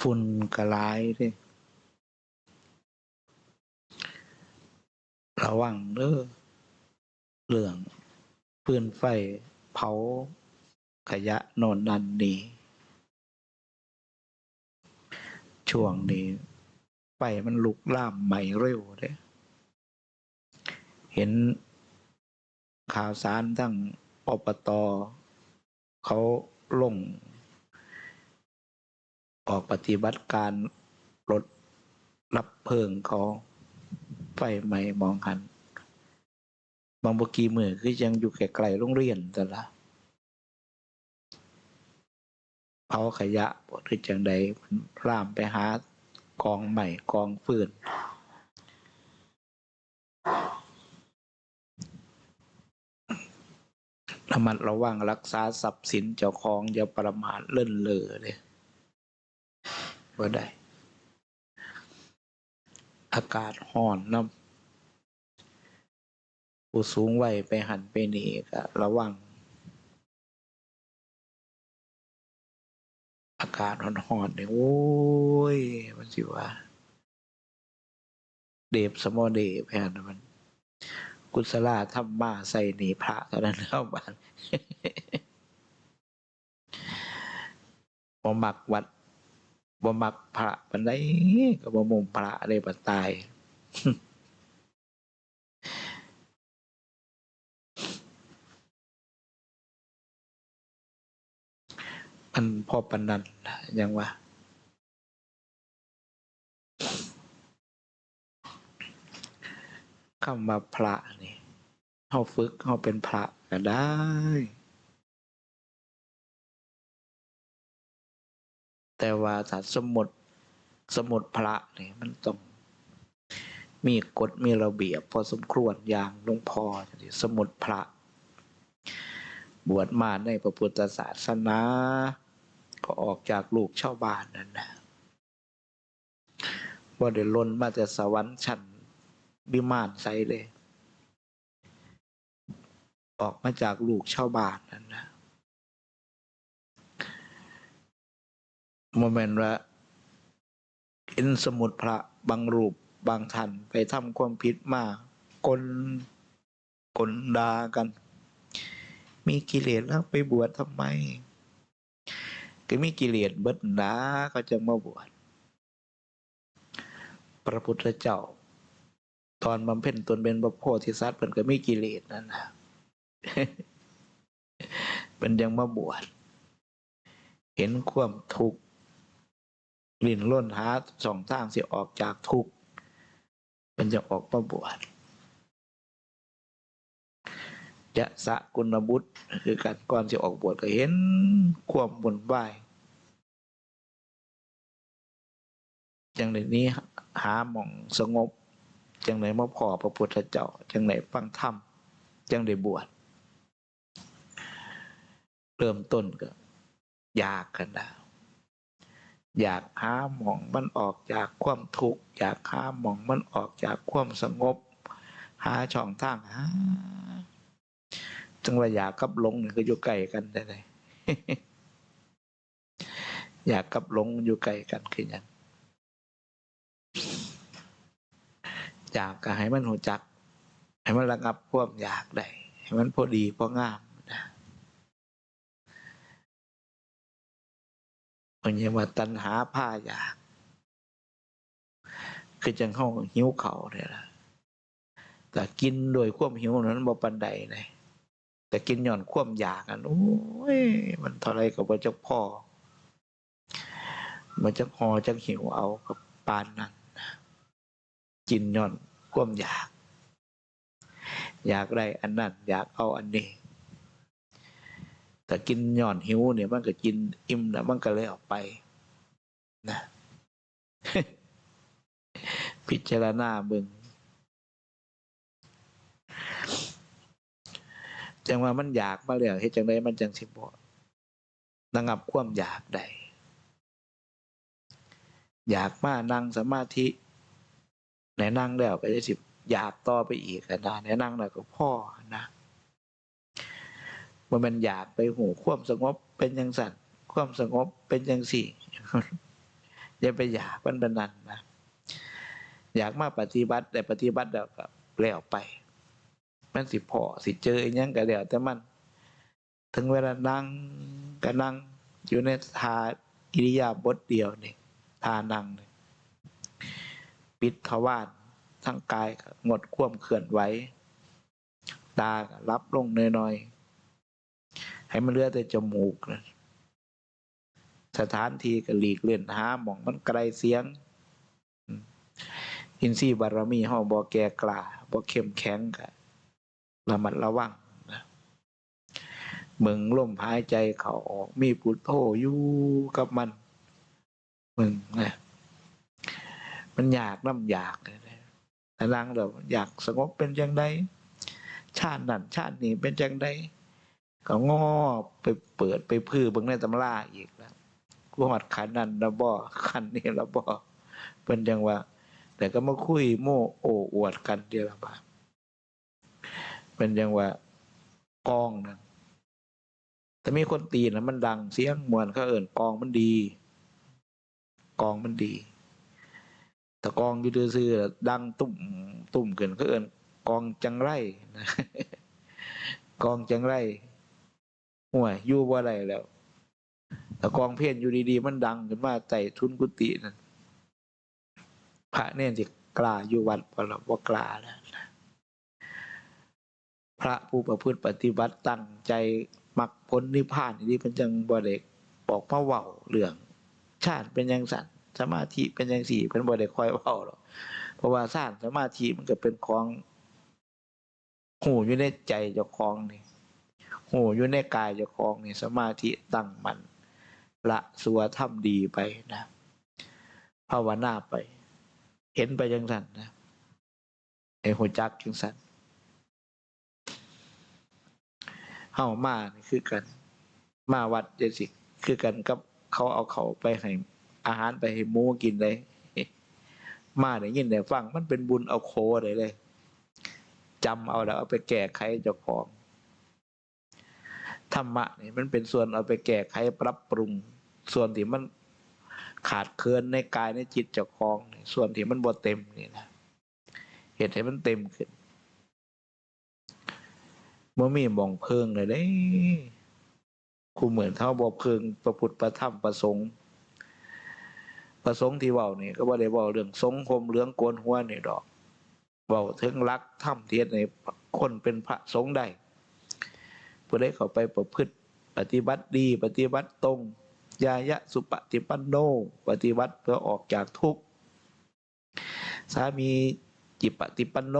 ฝุ่นกระลายเด้ระวังเด้อเรื่องปืนไฟเผาขยะโนนนันนี่ช่วงนี้ไฟมันลุกล่ามไหม่เร็วเด้เห็นข่าวสารทั้งอบตเขาลง ออกปฏิบัติการรถรับเพลิงเขาไฟไหม้มองหัน บางบกีมือคือยังอยู่ไกลๆโรงเรียนแต่ละเผาขยะบ่หรือจังใดมันพร่ามไปหากองใหม่กองฟืนระมัดระวังรักษาทรัพย์สินเจ้าของอย่าประมาทเลิ่นเล่อเลย ว่าได้ อากาศห่อนน้ำผู้สูงวัยไปหันไปหนีก็ระวัง อากาศห่อนๆเนี่ยโอ้ย มันสิว่า เดบสมอเดบแพนมัน กุศลาธรรมาใส่หนีพระเท่านั้นเข้าบ้านบ่มักวัด บ่มักพระปันไดก็บ่มุมพระได้บัดตาย มันพอปันนั้นยังว่าคำว่าพระนี่เฮาฝึกเฮาเป็นพระก็ได้ แต่ว่าถ้าสมมติสมมติพระเนี่ยมันต้อง มีกฎมีระเบียบ พอสมควรอย่างหลวงพ่อสมุดพระ บวชมาในพระพุทธศาสนา ก็ออกจากลูกชาวบ้านนั่นนะว่าเดี๋ยวลนมาจากสวรรค์ชั้นบิมานใสเลย ออกมาจากลูกชาวบ้านนั่นนะ โมเมนต์ว่าเห็นสมุดพระบางรูปบางท่านไปทำความผิดมากลกลดากัน มีกิเลสแล้วไปบวชทำไม ก็มีกิเลสเบิดหนาก็จะมาบวชพระพุทธเจ้า ตอนบำเพ็ญตนเป็นพระโพธิสัตว์เพิ่นก็มีกิเลสนั่นนะเป็นยังมาบวชเห็นความทุกข์ ลิ่นล้นหาสองทางสิออกจากทุกข์มันจะออกมาบวชจะสะกุณบุตรคือการก่อนจะออกบวชก็เห็นความบุญวายจังในนี้หาหม่องสงบ จังไหนมาพอพระพุทธเจ้า จังไหนฟังธรรม จังได้บวชเริ่มต้นก็ ยากกันนะ อยากหาหม่องมันออกจากความทุกข์อยากหาหม่องมันออกจากความสงบ หาช่องทางหาจังว่าอยากกับหลงนี่ก็อยู่ไกลกันได้เลยอยากกับหลงอยู่ไกลกันคือยังอยากก็ให้มันหูจัก ให้มันระงับความอยากได้ให้มันพอดีพองาม นะมันยังว่าตัณหาผ้าอยาก คือจังเข้าหิวเขาเนี่ยละแต่กินโดยความหิวนั้นบ่ปันใดเลยแต่กินหย่อนความอยากอันโอ้ยมันเท่าไรกับว่าจะพ่อมันจะพอจะหิวเอากับปานนั้นกินย่อนความอยาก อยากได้อันนั้น อยากเอาอันนี้ แต่กินย่อนหิวเนี่ยมันก็กินอิ่มนะมันก็เลยออกไป นะ พิจารณาเบึงจังว่ามันอยากมาแล้วเฮ็ดจังไดมันจังสิบ่ระงับความอยากได้อยากมานั่งสมาธิไหนนั่งแล้วก็จะสิอยากต่อไปอีกนะไหนนั่งแล้วก็พ่อนะ ว่ามันอยากไปหูความสงบเป็นยังสั่นความสงบเป็นยังสี่อย่าไปอยากมันเป็นนั้นนะอยากมาปฏิบัติแต่ปฏิบัติแล้วก็แล้วไป มันสิพอสิเจออีหยังก็แล้วแต่มัน ถึงเวลานั่งก็นั่งอยู่ในทาอิริยาบถเดียวนี่ทานั่งนี่ปิดทวารทั้งกายงดควมเคลื่อนไหวตารับลงน้อยๆ ให้มันเหลือแต่จมูกนะสถานที่ก็หลีกเลี่ยงหาหมองมันไกลเสียง อินทรีย์บารมีเฮาบ่แก่กล้าบ่เข้มแข็งก็ระมัดระวังนะเบิ่งลมหายใจเขาออก มีพุทโธอยู่กับมัน มึงนะมันอยากน้ำอยากนะแต่ลังเราอยากสงบเป็นจังไดชาตินั่นชาตินี้เป็นจังได ก็งอไปเปิดไปพื้อเบิ่งในตำราอีกแล้วว่าหัดขันนั่นละบ่ขันนี่ละบ่เป็นจังว่า แต่ก็มาคุยโม่โอ้อวดกันเดียวละบาเป็นจังว่ากองนั่นแต่มีคนตีนะมันดังเสียงมวนเขาเอิ่นกองมันดี กองมันดีแต่กองอยู่ซื่อดังตุ่มตุ่มเกินเขาเอิ่นกองจังไรนะกองจังไร ห่วยอยู่บ่าไรแล้วแต่กองเพลนอยู่ดีๆ มันดังขึ้นมาใส่ทุนกุฏินั่นพระเนี่ยจะกล้าอยู่วัดบ่ล่ะบ่กล้าแล้วพระผู้ประพฤติปฏิบัติตั้งใจมักผลนิพพานนี่เป็นจังบ่ได้บอกมาเว้าเรื่อง ชาติเป็นยังสันสมาธิเป็นยังสี่เป็นบ่ได้คอยเว้าหรอกเพราะว่าสร้างสมาธิมันก็เป็นของหูอยู่ในใจเจ้าของนี่ หูอยู่ในกายเจ้าของนี่สมาธิตั้งมันละสัวทำดีไปนะภาวนาไป เห็นไปจังสันนะไอ้หัวจักจังสันเฮามานี่คือกัน มาวัดเจสิคือกันกับเขาเอาเขาไปให้อาหารไปให้หมูกินเลยมาได้ยินได้ฟัง มันเป็นบุญเอาโคเลยเลยจำเอาแล้วเอาไปแก้ไขเจ้าของ ธรรมะนี่มันเป็นส่วนเอาไปแก้ไขปรับปรุง ส่วนที่มันขาดเคินในกายในจิตเจ้าของส่วนที่มันบ่เต็มนี่นะเหตุให้มันเต็มขึ้นเมื่อมีหมองเพิงเลยเด้กูเหมือนเขาบอกเพิงประพุทธประธรรมประสงค์ ประสงค์ที่เว้านี่ก็บ่ได้เว้าเรื่องสงคมเรื่องโกนหัวนี่ดอกเว้าถึงรักธรรมเทียนในคนเป็นพระสงฆ์ได้ ผู้ใดเข้าไปประพฤติปฏิบัติดี ปฏิบัติตรงยายะสุปฏิปันโน ปฏิบัติเพื่อออกจากทุกข์สามีจิปฏิปันโน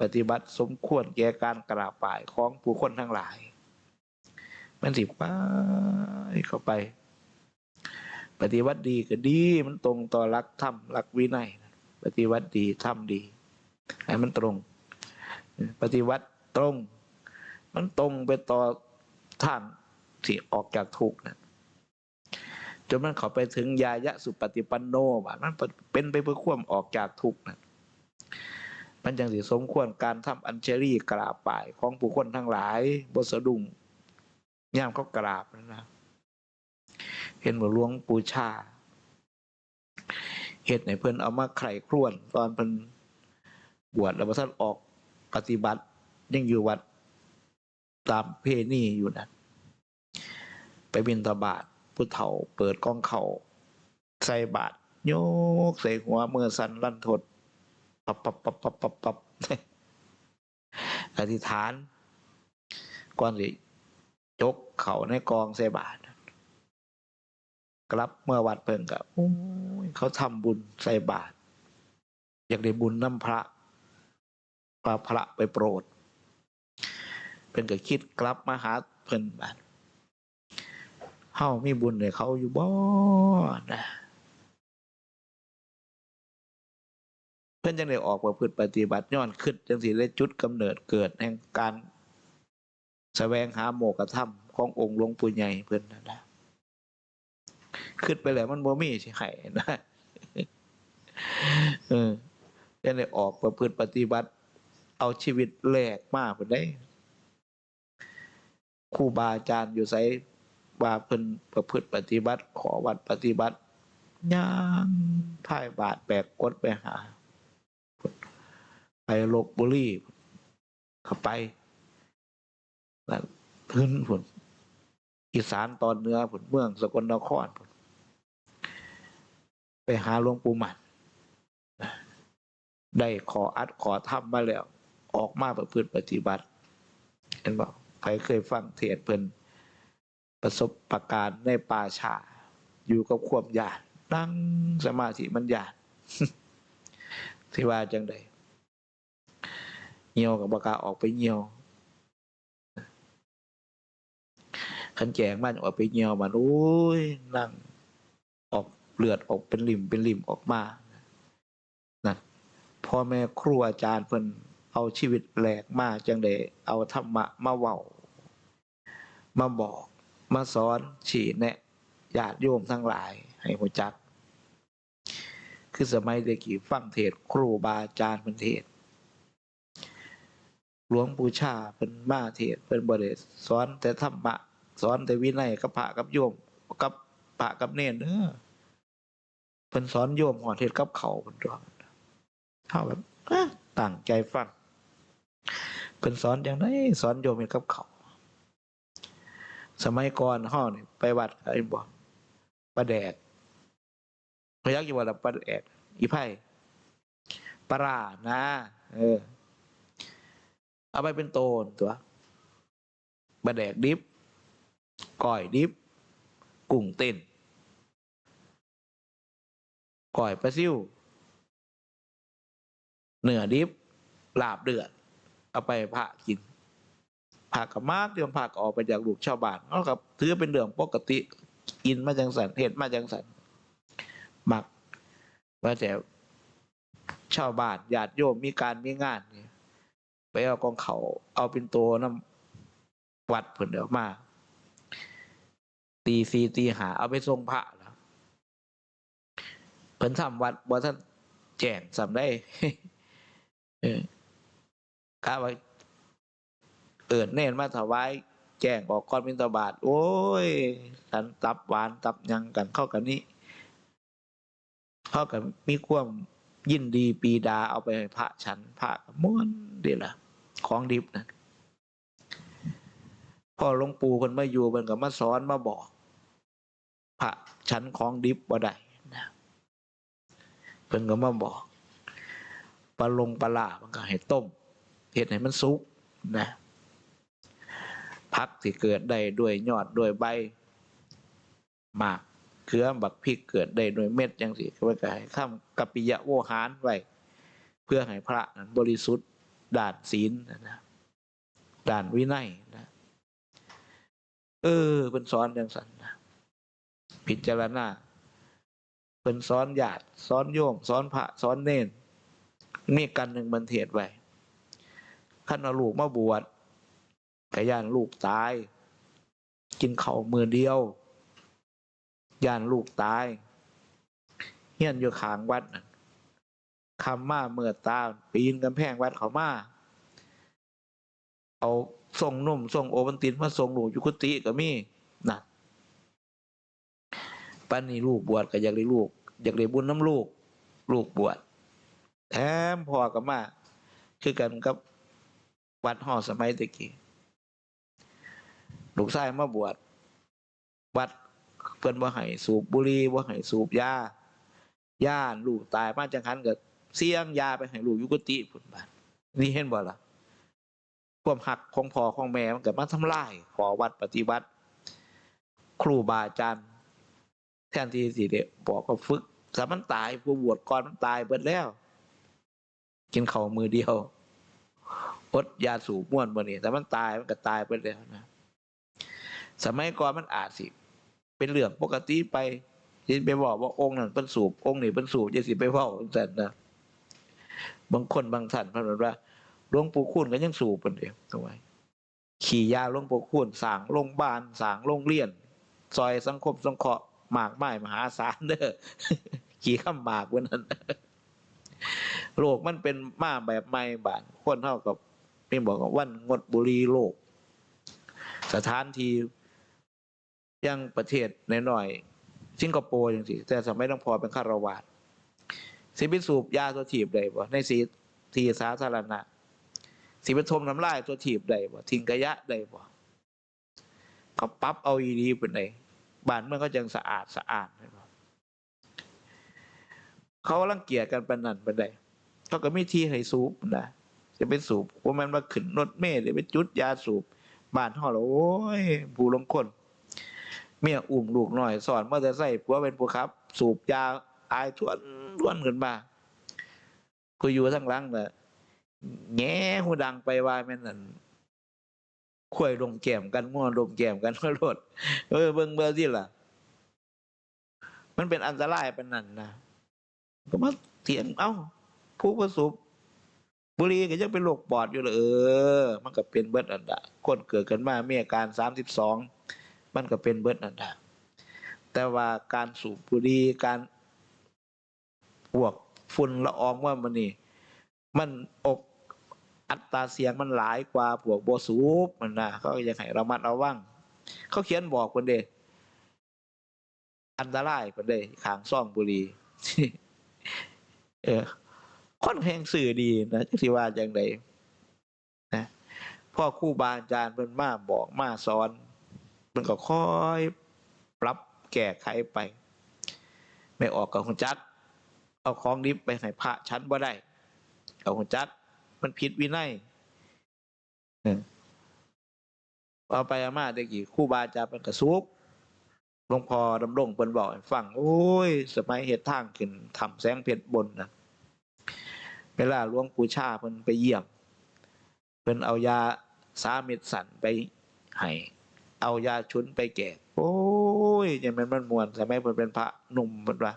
ปฏิบัติสมควรแก่การกราบป่ายของผู้คนทั้งหลาย มันสิไปเข้าไป ปฏิบัติดีก็ดี มันตรงต่อหลักธรรมหลักวินัย ปฏิบัติดีทำดี ให้มันตรง ปฏิบัติตรง มันตรงไปต่อทางที่ออกจากทุกข์นะจนมันเข้าไปถึงยายะสุปฏิปันโนว่ามันเป็นไปเพื่อความออกจากทุกข์นะมันจังสิสมควรการทำอัญเชลีกราบป่ายของผู้คนทั้งหลายบสะดุ้งย่ามเขากราบนะนะเห็นว่าหลวงปูชาเหตุในเพิ่นเอามาไข่ครวน ตอนเพิ่นบวชแล้วพระท่านออกปฏิบัติยังอยู่วัด ตามเพณีอยู่นะไปบินตาบาทผู้เฒ่า เปิดกล้องเขาใส่บาทโยกใส่หัวมือสั่นลั่นทดปับปับปับปับปับปับอธิษฐานก่อนสิจกเข่าในกองใส่บาทกลับเมื่อวัดเพิ่งกับเขาทำบุญใส่บาท อยากได้บุญน้ำพระพาพระไปโปรด เป็นก็คิดกลับมาหาเพิ่นบาทเฮามีบุญให้เขาอยู่บ่นะเพิ่นจังได้ออกประพฤติปฏิบัติย้อนขึ้นจังสิได้จุดกำเนิดเกิดแห่งการแสวงหาโมกธรรมขององค์หลวงปู่ใหญ่เพิ่นนั่นนะขึ้นไปแล้วมันบ่มีสิไห้นะเออจังได้ออกประพฤติปฏิบัติ เอาชีวิตแลกมาเพิ่นได้ ครูบาอาจารย์อยู่ไสว่าเพิ่นประพฤติปฏิบัติ ขอวัดปฏิบัติย่างพ่ายบาทแบกกดไปหา ไปลบบุรีเข้าไปนั่นพื้นผลอีสานตอนเหนือผลเมืองสกลนครไปหาหลวงปู่หมันได้ขออัดขอทำมาแล้ว ออกมาประพฤติปฏิบัติเห็นบอก รเคยฟังเทศน์เพิ่นประสบประการในป่าชา อยู่กับความหยาดนั่งสมาธิมันหยาดที่ว่าจังใดเหี่ยวกับบกล้าออกไปเหี่ยวขันแจงมันออกไปเหี่ยวมันโอ้ยนั่งออกเลือดออกเป็นริมเป็นริมออกมานั่นพ่อแม่ครูอาจารย์เพิ่นเอาชีวิตแหลกมาจังใดเอาธรรมะมาเว้า มาบอกมาสอนชี้แนะญาติโยมทั้งหลายให้หัวจัก คือสมัยเด็กกี่ฟังเทศครูบาอาจารย์เป็นเทศหลวงปู่ชาเป็นมาเทศเป็นบริสอนแต่ธรรมะสอนแต่วินัยกับพระกับโยมกับพระกับเนรเด้อเพิ่นสอนโยมหัวเทศกับเขาเพิ่นตัวเท่าแบบตั้งใจฟังเพิ่นสอนอย่างไรสอนโยมเฮ็ดกับเขา สมัยก่อนเฮานี่ไปวัดไอ้บ่ปลาแดกพยักอยู่ว่าละปลาแดกอีไผ่ปลาร้านะ เออ เอาไปเป็นโตนตัวปลาแดกดิบก้อยดิบกุ้งเต้นก้อยปลาซิ่วเนื้อดิบลาบเดือด เอาไปพระกิน ผักกับมากเรื่องผักออกไปจากลูกชาวบ้านเอากับถือเป็นเรื่องปกติกินมาจังสันเห็ดมาจังสันหมักว่าแต่ชาวบ้านญาติโยมมีการมีงานนี่ไปเอากองเขาเอาเป็นตัวน้ำวัดผลเดี๋ยวมาตีสีตีหาเอาไปทรงพระแล้วเพิ่นทำวัดว่ท่านแจงสำได้เออกะว่า เอิดเน่นมาถวายแจ้งออกก่อนบิณฑบาตโอ้ยสันตับหวานตับยังกันเข้ากันนี้เข้ากันมีความยินดีปีดาเอาไปให้พระฉันพระกม้วนดีละของดิบนะพ่อหลวงปู่คนมาอยู่มันก็มาสอนมาบอก พระฉันของดิบบ่ได้นะเพิ่นก็มาบอกปลาลงปลาล่ามันก็ให้ต้มเห็ดให้มันสุกนะ พักที่เกิดได้ด้วยยอดด้วยใบหมากเครือบักพริกเกิดได้ด้วยเม็ดจังสิก็ว่าก็ให้ข้ามกัปปิยะโวหารไว้เพื่อให้พระนั้นบริสุทธิ์ด่านศีลนะด่านวินัยนะเออเป็นสอนจังสันนะพิจารณาเป็นสอนญาติสอนโยมสอนพระสอนเนนมีกันหนึ่งบันเทศไว้ขั้นอาลูกมาบวช กย่านลูกตาย กินเข่ามือเดียว ย่านลูกตายเฮียนอยู่ขางวัดคำมาเมื่อตาปีนกำแพงวัดเขามาเอาส่งนุ่มส่งโอวันตินมาส่งหนูอยุกุติก็มีนะปั้นนี่ลูกบวชก็อยากได้ลูก อยากได้บุญน้ำลูก ลูกบวชแถมพอกับมา คือกันกับวัดห่อสมัยตะกี้ ลูกชายมาบวชวัดเพิ่นบ่ให้สูบบุหรี่บ่ให้สูบยาย่านลูกตายมาจังคันก็เสี่ยงยาไปให้ลูกยุกติพุ่นบาดนี่เห็นบ่ล่ะความหักของพ่อของแม่มันก็มาทำลายขอวัดปฏิบัติ ครูบาอาจารย์แทนที่สิเดบอกก็ฝึกถ้ามันตายผู้บวชก่อนมันตายเบิดแล้ว กินเข้ามือเดียวอดยาสูบม่วนบ่นี่แต่มันตายมันก็ตายไปแล้วนะ สมัยก่อนมันอาจสิ เป็นเรื่องปกติไปยินไปบอกว่าองค์นั้นเป็นสูบองค์นี้เป็นสูบจะสิไปเว้าจันนะบางคนบางท่านพิ่นว่าหลวงปู่คุณก็ยังสูบเพิ่นเด้ทำไมขี่ยาหลวงปู่คุณสร้างโรงพยาบาลสร้างโรงเรียน ซอยสังคมสงเคราะห์มากมายมหาศาลเด้อขี่ข้ามหมากวันนั้นโลกมันเป็นมาแบบใหม่บานคนเท่ากับนี่บอกว่าวันงดบุหรีโลก สถานที่ ยังประเทศน้อยๆสิงคโปร์อย่างสิแต่สมัยต้องพอเป็นคารวาสสิไปสูบยาตัวถีบได้บ่ในสีทีสาธารณะ สิไปทมน้ำลายตัวถีบได้บ่ทิ้งขยะได้บ่เขาปรับเอาอีดีเป็นไงบ้านเมืองก็จังสะอาดสะอาดเห็นบ่เขารังเกียจกันปนนั้นปานใดเขาก็มีที่ให้สูบนะจะไปสูบว่ามันมาขึ้นรถเมล์หรือไปจุดยาสูบบ้านห่อแล้วโอ้ยผู้ลงคน เมียอุ้มลูกหน่อยสอนมอเตอร์ไซค์ผัวเป็นผู้ขับ สูบยาอายทวนทวนขึ้นมากูอยู่ทั้งหลังน่ะแง่หูดังไปว่าแม่นนั่นข่วยลมแก้มกันง่วลมแก้มกันรถเออเบิ่งเบิ่งที่ล่ะ มันเป็นอันตรายเป็นนั่นนะก็มาเถียงเอ้า ผู้ประสบบุรีก็ยังเป็นโรคปอดอยู่เลยเออ มันก็เป็นเบิดอันดะคนเกิดกันมาเมีอาการสามสิบสอง มันก็เป็นเบิดอันดะแต่ว่าการสูบบุหรี่การพวกฝุ่นละอองว่ามันนี่ มันอกอัตราเสียงมันหลายกว่าพวกโบสูบมันนะเขาก็ยังให้ระมัดระวังเขาเขียนบอกคนเดอันตรายคนเดขางซ่องบุหรี่เออค่อนแหงสื่อดีนะจักสิว่าจังไดนะพ่อคู่บาอาจารย์เพิ่นมาบอกมาสอน มันก็ค่อยปรับแก้ไขไป ไม่ออกกับหุนจัก เอาของดิบไปให้พระชั้นบ่ได้ เอาหุนจัก มันผิดวินัยเอาไปอามาได้กี่คู่บาอาจารย์เป็นกระซุกหลวงพ่อดำรงเพิ่นบอกให้ฟังโอ้ย สมัยเหตุทางขึ้นทำแสงเพชรบนนะเวลาหลวงปู่ชาเพิ่นไปเยี่ยม เพิ่นเอายาสาเม็ดสันไปให้ เอายาชุนไปแจกโอ้ยยังแมันมันมวนสมัยเพิ่นเป็นพระหนุ่มเพิ่นว่า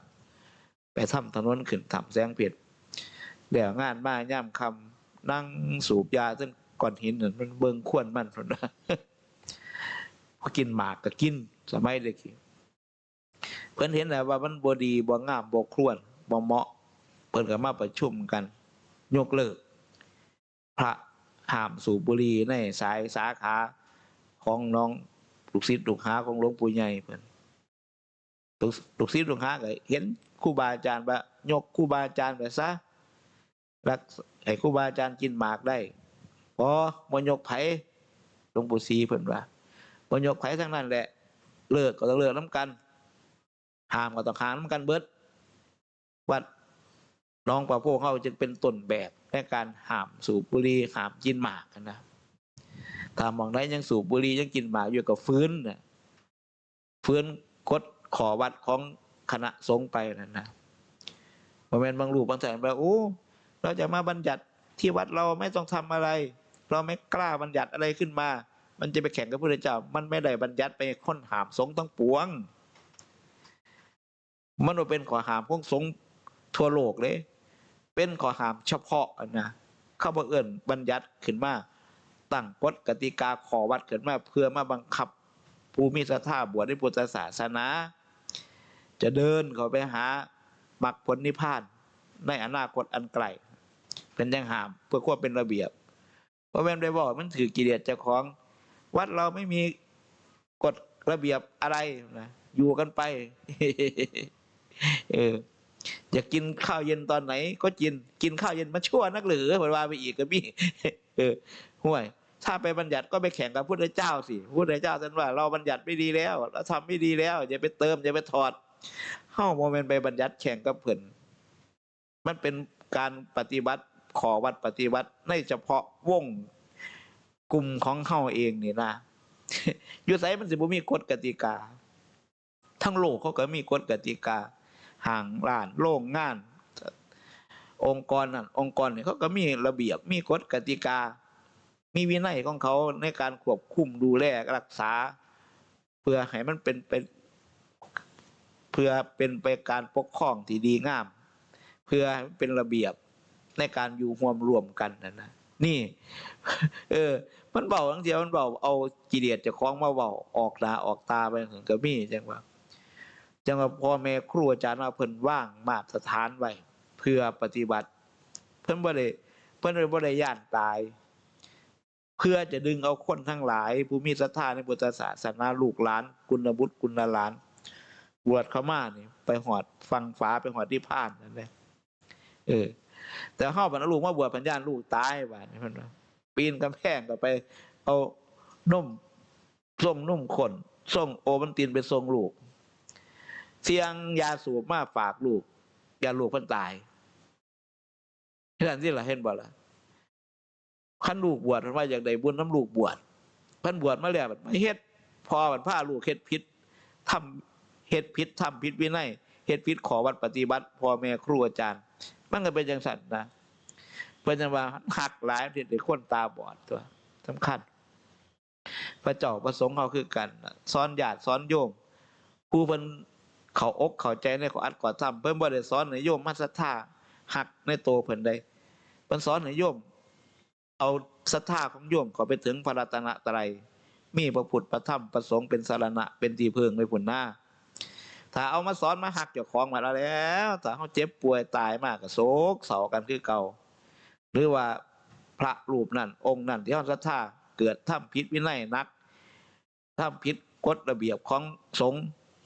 ไปทำถนนขึ้นทำแสงเพชรเดี๋ยวงานมาย่ำคำนั่งสูบยาจนก้อนหินนั่นมันเบิ่งขวนมันเพิ่นว่าพอกินหมากก็กินสมัยเด็กเพิ่นเห็นแล้วว่ามันบ่ดีบ่งามบ่ครวนบ่เหมาะ เพิ่นก็มาประชุมกัน ยกเลิก พระห้ามสูบบุหรี่ในสายสาขา ของน้องลูกศิษย์ลูกหาของหลวงปู่ใหญ่เพิ่นลูกศิษย์ลูกหาก็เห็นครูบาอาจารย์ว่ายกครูบาอาจารย์ไปซะรักให้ครูบาอาจารย์กินหมากได้พอบ่ยกไผหลวงปู่ศรีเพิ่นว่าบ่ยกไผทั้งนั้นแหละ เลิกก็ต้องเลิกน้ำกันห้ามก็ต้องห้ามน้ำกันเบิดวัดน้องปลาโพเขาจึงเป็นต้นแบบในการห้ามสูบบุหรี่ห้ามกินหมากนะ ถ้ามองได้ยังสูบบุหรี่ยังกินหมากอยู่กับฟื้นนะฟื้นกดขอวัดของคณะสงฆ์ไปนั่นนะบางแมนบางรูปบางแสนแบบโอ้เราจะมาบัญญัติที่วัดเราไม่ต้องทำอะไร เราไม่กล้าบัญญัติอะไรขึ้นมา มันจะไปแข่งกับพระเจ้า มันไม่ได้บัญญัติไปค้นหามสงฆ์ทั้งปวง มันว่เป็นขอหามของสงฆ์ทั่วโลกเลย เป็นขอหามเฉพาะนะเข้าบังเอิญบัญญัติขึ้นมา ตั้งกฎกติกาขอวัดขึ้นมาเพื่อมาบังคับผู้มีศรัทธาบวชในพุทธศาสนา จะเดินเขาไปหามรรคผลนิพพานในอนาคตอันไกลเป็นยังหามเพื่อควบเป็นระเบียบเพราะแม่ได้บอกมันถือกิเลสเจ้าของ วัดเราไม่มีกฎระเบียบอะไรนะอยู่กันไป เอออยากกินข้าวเย็นตอนไหน ก็กิน กินข้าวเย็นมาชั่วนักหรือเหมือนว่าไปอีกก็มีเออห่วย ถ้าไปบัญญัติก็ไปแข่งกับพุทธเจ้าสิพุทธเจ้าท่านว่าเราบัญญัติไม่ดีแล้วเราทำไม่ดีแล้วอย่าไปเติมอย่าไปถอดเข้าโมเมนต์ไปบัญญัติแข่งกับเพิ่นมันเป็นการปฏิบัติขอวัดปฏิบัติในเฉพาะวงกลุ่มของเข้าเองนี่นะอยู่ไสมันสิบ่มีกฎกติกา ทั้งโลกเขาก็มีกฎกติกาห่างร้านโรงงาน องค์กรนั่นองค์กรเนี่ยเขาก็มีระเบียบมีกฎกติกา มีวินัยของเขาในการควบคุมดูแลรักษา เพื่อให้มันเป็นเป็นเพื่อเป็นไปการปกครองที่ดีงาม เพื่อให้มันเป็นระเบียบในการอยู่ร่วมรวมกันนะนะนี่ เออ มันเบาทั้งเดียวมันเบาเอากิเลสจะคล้องมาเบาออกตาออกตาไปถึงก็มีจังว่าจังว่าพ่อแม่ครูอาจารย์ว่าเพิ่นว่างมาตรฐานไว้เพื่อปฏิบัติ เพิ่นบ่ได้เพิ่นบ่ได้ย่านตาย เพื่อจะดึงเอาคนทั้งหลายผู้มีศรัทธาในพุทธศาสนาลูกหลานกุณบุตรกุณหลาน บวชเขามานี่ไปหอดฟังฟ้าไปหอดที่พานนั่นแหละเออ แต่เข้าบรรลูกมาบวชพันญาณลูกตายบ้านนี่เพิ่นว่าปีนกำแพงก็ไป เอานุ่มส่งนุ่มขนส่งโอมันตินไปส่งลูก เสียงยาสูบมาฝากลูกยาลูกเพิ่นตายเห็นที่ละเห็นบ่ล่ะ ขั้นลูกบวชเพิ่นว่าอย่ากได้บุญน้ำลูกบวชเพิ่นบวชมาแล้วบัดมาเฮ็ดพอบัดพาลูกเฮ็ดผิดทำเฮ็ดผิดทำผิดวินัยเฮ็ดผิดขอวัดปฏิบัติพ่อแม่ครูอาจารย์ มันก็เป็นจังสันนะเพิ่นจะว่าหักหลายที่ได้คนตาบอดตัวสำคัญ พระเจ้าประสงค์เขาคือกันน่ะสอนญาติสอนโยมผู้เพิ่นเขาอกเขาใจในเขาอัดก่อทำเพิ่นบ่ได้สอนให้โยมมาศรัทธาหักในโตวเพิ่นได้เพิ่นสอนให้โยม เอาศรัทธาของโยมข้าไปถึงพระรัตนตรัย มีพระพุทธพระธรรมพระสงฆ์เป็นสารณะเป็นที่พึ่งไว้พุ่นหน้า ถ้าเอามาสอนมาหักเจ้าของมาแล้วถ้าเขาเจ็บป่วยตายมากก็โศกเศร้ากันคือเก่า หรือว่าพระรูปนั่นองค์นั่นที่เขาศรัทธาเกิดทำผิดวินัยนักทำผิดกฎระเบียบของสงฆ์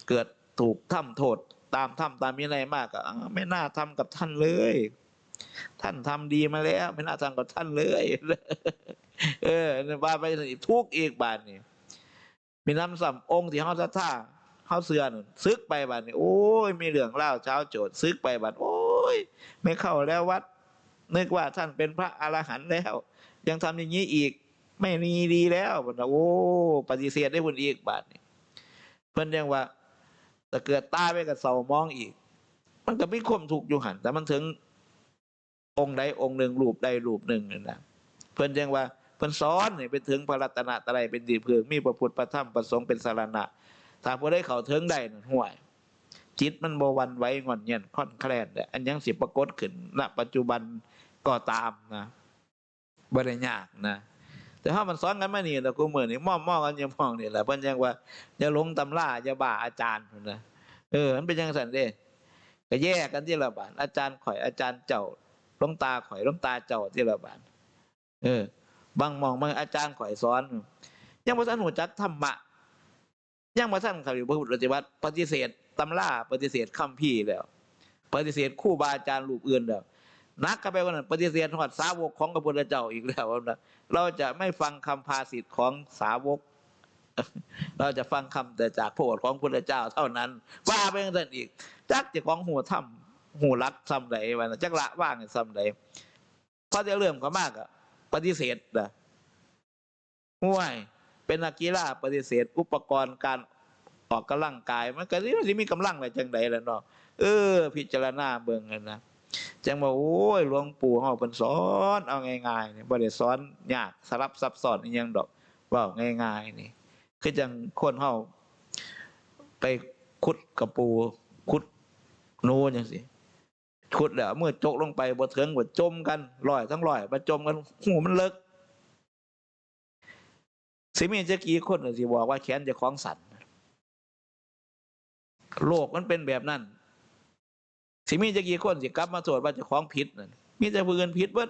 เกิดถูกทำโทษ ตามทำตามวินัยมากก็ไม่น่าทำกับท่านเลย ท่านทำดีมาแล้วไม่น่าทำกับท่านเลย เออว่าไปทุกอีกบาทนี่มีน้ำสัมองค์ที่เขาศรัทธาเขาเสือนซึกไปบาทนี่โอ้ยมีเรื่องเล่าเช้าโจทย์ซึกไปบาทโอ้ย ไม่เข้าแล้ววัด นึกว่าท่านเป็นพระอรหันต์แล้ว ยังทำอย่างนี้อีก ไม่มีดีแล้วบาทนะโอ้ปฏิเสธได้บุญอีกบาทนี่เพิ่นยังว่าแต่เกิดตายไปกับเสามองอีก มันก็ไม่คมถูกอยู่หันแต่มันถึง องค์ใดองค์หนึ่งรูปใดรูปหนึ่งนั่นนะเพิ่นยังว่าเพิ่นสอนให้ไปถึงพระรัตนตรัยเป็นดีเพื่อมีพระพุทธพระธรรมพระสงฆ์เป็นสารณะถ้าผู้ได้เข้าถึงได้นั่นห่วย จิตมันบวันไหวงอนเงียนค่อนแคลนแต่อันยังสิปรากฏขึ้นณปัจจุบันก็ตามนะบ่ได้ยากนะแต่ถ้ามันสอนกันมานี่นะกูเหมือนนี่ม่อมม่อกันอยังมองนี่แหละเพิ่นยังว่าอย่าหลงตำราอย่าบ่าอาจารย์นะเออมันเป็นจังซั่นเด้ก็แยกกันที่ละบาทอาจารย์ข่อยอาจารย์เจ้า ลวงตาข่อยลวงตาเจ้าที่ละบาทเออ บางมองบางอาจารย์ข่อยสอนยังบ่ทันหูจักธรรมะยังบ่ทันเขาอยู่พระพุทธปฏิบัติปฏิเสธตำราปฏิเสธคัมภีร์แล้ว ปฏิเสธครูบาอาจารย์รูปอื่นแล้วนักก็ไปว่านั้นปฏิเสธหอดสาวกของพระพุทธเจ้าอีกแล้วนะเราจะไม่ฟังคำภาษิตของสาวก เราจะฟังคำแต่จากพระโอษฐ์ของพระพุทธเจ้าเท่านั้นว่าไปอย่างนั้นอีก จักจะของหัวถ้ำ หูรักซ้ำใดวันนะจักละว่างซ้ำใดพอจะเริ่มก็มากอะปฏิเสธนะห่วย เป็นนักกีฬาปฏิเสธ อุปกรณ์การออกกำลังกาย มันก็สิมันสิมีกำลังอะไรจังใดแล่ะเนาะเออ พิจารณาเบิ่งกันนะจังว่าโอ้ยหลวงปู่เฮาเพิ่นสอนเอาง่ายๆเนี่ยบ่ได้สอนยากสลับซับซ้อนอีหยังดอกว้าง่ายๆนี่คือจังคนเฮาไปขุดกระปูขุดหนูจังซี่ ขุดแล้วเมื่อจกลงไปบ่ถึงบ่จมกันลอยทั้งลอยมาจมกันหูมันเลิกสิมีจักกี่คนสิบอกว่าแขนจะของสันโลกมันเป็นแบบนั้น สิมีจักกี่คนสิกลับมาโทษว่าจะของผิดนั่นมีแต่ผู้อื่นผิดเบิด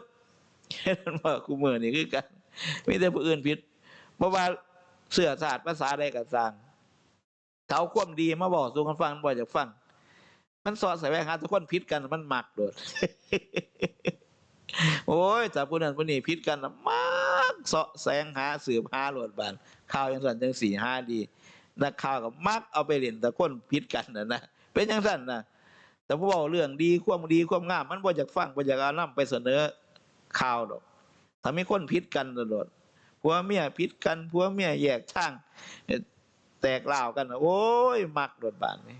เห็นว่ากูเมือนี่คือกันมีแต่ผู้อื่นผิดเพราะว่าเสื้อศาสตร์ภาษาใดก็สร้างเขาควมดีมาบอกสู่กันฟังบ่อยากฟัง มันสอดใส่ไว้หาทุกคนผิดกันมันมักโดดโอ้ยจากผู้นั้นผู้นี้ผิดกันมักเสาะแสงหาสืบหาหลดบานข่าวยังสั่นจังสี่ห้าดีนักข่าวก็มักเอาไปเล่นแต่คนผิดกันนะนะเป็นจังสั่นนะแต่ผู้เว้าเรื่องดีความดีความงาม มันบ่อยากฟังบ่อยากเอานํไปเสนอข่าวดอกถ้ามีคนผิดกันตลอดผัวเมียผิดกันผัวเมียแยกทางแตกเล่ากันนะโอ้ยมักโดดบานนี่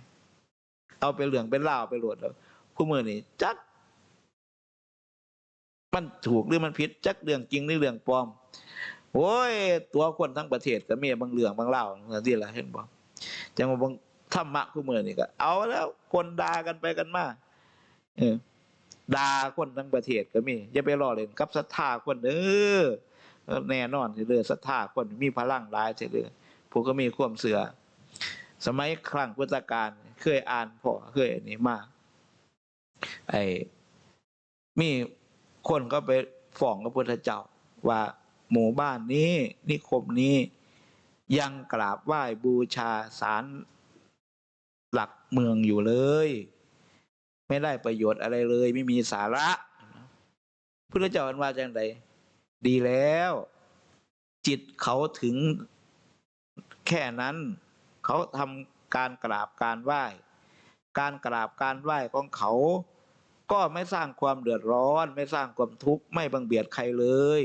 เอาไปเรื่องเป็นล่าวไปหลวดแล้วคู่มือนี่จัก มันถูกหรือมันผิดจักเรื่องจริงหรือเรื่องปลอมโอ้ย ตัวคนทั้งประเทศก็มีบางเรื่องบางเล่าที่ละเห็นบ่จังว่าบางธรรมะคู่มือนี่ก็ เอาแล้วคนด่ากันไปกันมาเออด่าคนทั้งประเทศก็มีอย่าไปล้อเล่นกับศรัทธาคนเด้อแน่นอนสิเด้อศรัทธาคนมีพลังหลายสิเด้อผู้ก็มีความเสือสมัยครั้งพุทธกาลเเคยอ่านพอเคยอันนี้มาไอ้มีคนก็ไปฟ้องกับพุทธเจ้า ว่าหมู่บ้านนี้นิคมนี้ยังกราบไหว้บูชาสารหลักเมืองอยู่เลย ไม่ได้ประโยชน์อะไรเลย ไม่มีสาระพุทธเจ้าอันว่าจังไดดีแล้ว จิตเขาถึงแค่นั้น เขาทำ การกราบการไหว้ การกราบการไหว้ของเขา ก็ไม่สร้างความเดือดร้อน ไม่สร้างความทุกข์ไม่บังเบียดใครเลย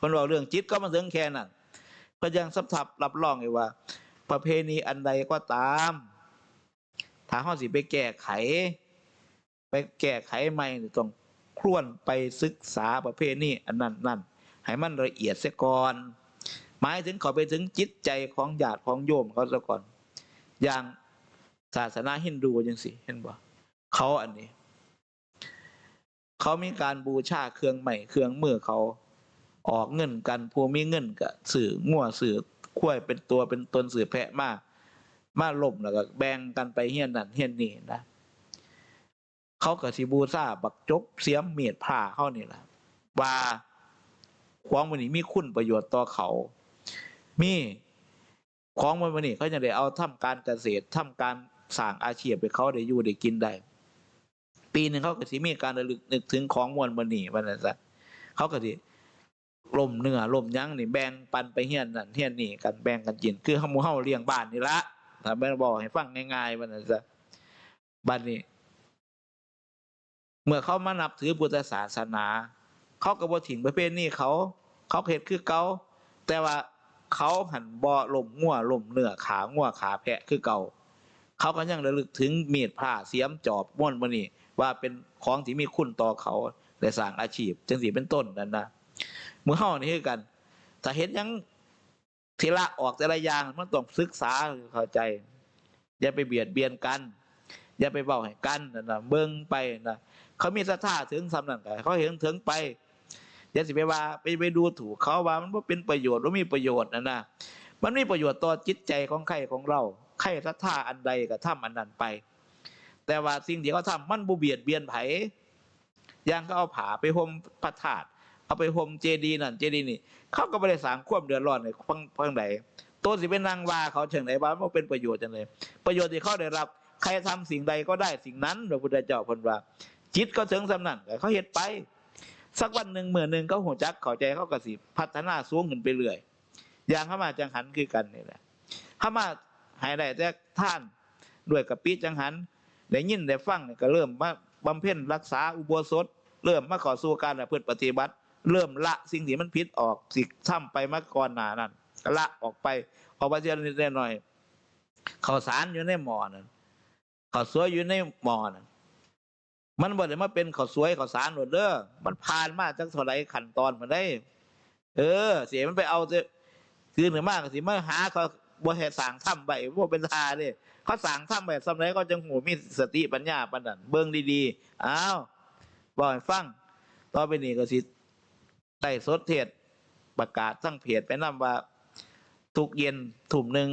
คนเราเรื่องจิตก็มาถึงแค่นั้นก็ยังสับทับรับรองไงว่า ประเพณีอันใดก็ตาม ถ้าห้อสิไปแก้ไข ไปแก้ไขใหม่ต้องครวนไปศึกษาประเพณีอันนั้นนั่นให้มันละเอียดเสียก่อน หมายถึงเขาไปถึงจิตใจของญาติของโยมเขาซะก่อน อย่างศาสนาฮินดูจังสิเห็นบ่เขาอันนี้ เขามีการบูชาเครื่องใหม่เครื่องมือเขาออกเงินกันผู้มีเงินก็สื่องัวสื่อคุ้ยเป็นตัวเป็นตนสื่อแพะมามาล่มแล้วก็แบ่งกันไปเฮียนนั่นเฮียนนี่นะเขาก็สิบูชาบักจกเสียมเมียดผ้าเขานี่แหละว่าของมันนี้มีคุณประโยชน์ต่อเขา มี ของมันวันนี้เขาจะได้เอาทำการเกษตรทำการสร้างอาชีพให้เขาได้อยู่ได้กินได้ ปีหนึ่งเขาก็สิมีการระลึกนึกถึงของมวลมันนี่วันนั้นซะเขาก็สิล่มเนื้อล่มยั้งนี่แบ่งปันไปเฮียนนั่นเฮียนนี่กันแบ่งกันกิน คือเฮาหมู่เฮาเลี้ยงบ้านนี่ละถ้าแม่บอกให้ฟังง่ายๆวันนั้นซะบ้านนี้ เมื่อเขามานับถือพุทธศาสนา เขาก็บ่ถิ่งประเพณีเขา เขาเฮ็ดคือเก่าแต่ว่า เขาหันบ่อล่มงัวล่มเนื้อขางัวขาแพะคือเก่า เขาก็ยังระลึกถึงมีดผ้าเสียมจอบม่วนมานี่ว่าเป็นของที่มีคุณต่อเขาได้สร้างอาชีพจังสีเป็นต้นนั่นนะเมื่อเฮานี่คือกัน ถ้าเห็นยังทีละออกแต่ละอย่างมันต้องศึกษาเข้าใจ อย่าไปเบียดเบียนกัน อย่าไปเบ้าให้กันนั่นนะเบิ่งไปนะเขามีศรัทธาถึงสำนักเขาเห็นถึงไป อย่าสิไปว่าไปไปดูถูกเขาว่ามันบ่เป็นประโยชน์หรือมีประโยชน์นั่นนะมันมีประโยชน์ต่อจิตใจของใครของเราใครศรัทธาอันใดก็ทำอันนั้นไป แต่ว่าสิ่งที่เขาทำมันบ่เบียดเบียนไผย่างก็เอาผาไปห่มพระธาตุเอาไปห่มเจดีนั่นเจดีนี่ เขาก็ไม่ได้สางความเดือดร้อนในพังพังใดตัวสิเป็นนางว่าเขาเชิงไหนว่ามันเป็นประโยชน์จังเลย ประโยชน์ที่เขาได้รับ ใครทำสิ่งใดก็ได้สิ่งนั้นพระพุทธเจ้าพนว่าจิตก็ถึงสำนักเขาเฮ็ดไป สักวันหนึ่งเมื่อหนึ่งเขาหัวจักเข้าใจเขาก็สิพัฒนาสูงขึ้นไปเรื่อยอย่างเข้ามาจังหันคือกันนี่แหละเข้ามาหายได้แต่ท่านด้วยกับปีจังหันได้ยินได้ฟังเนี่ยก็เริ่มมาบำเพ็ญรักษาอุโบสถ เริ่มมาขอสู่การประพฤติปฏิบัติ เริ่มละสิ่งที่มันผิดออกสิทำไปมาก่อนหนานั้นละออกไปออกไปเทีละนิดหน่อยข้าวสารอยู่ในหมอนั่นข้าวสวยอยู่ในหมอนั่น มันบ่ได้มาเป็นข้าวสวยข้าวสารหมดเด้อมันผ่านมาจักเท่าไรขั้นตอนมาได้ เออ เสียมันไปเอาจะคือหนึ่งมากสิมาหาเขาบ่ให้สร้างถ้ำไปบ่เป็นทาเด้เขาสร้างถ้ำไปสำไรก็จังหูมีสติปัญญาปานนันเบิ่งดีๆอ้าวบอกให้ฟังต่อไปนี้ก็สิใต้สดเทศประกาศทั้งเพจไปนำว่า ทุกเย็นถุ่มหนึ่ง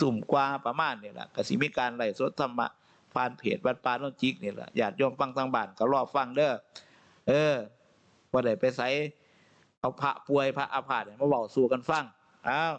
ถุ่มกว่าประมาณนี่แหละก็สิมีการไล่สดธรรมะ ผ่านเพจวัดป่าโนนจิกนี่แหละญาติโยมฟังทางบ้านก็รอฟังเด้อเออว่าได้ไปใส่เอาพระป่วยพระอาพาธมาเบาสู่กันฟังอ้าว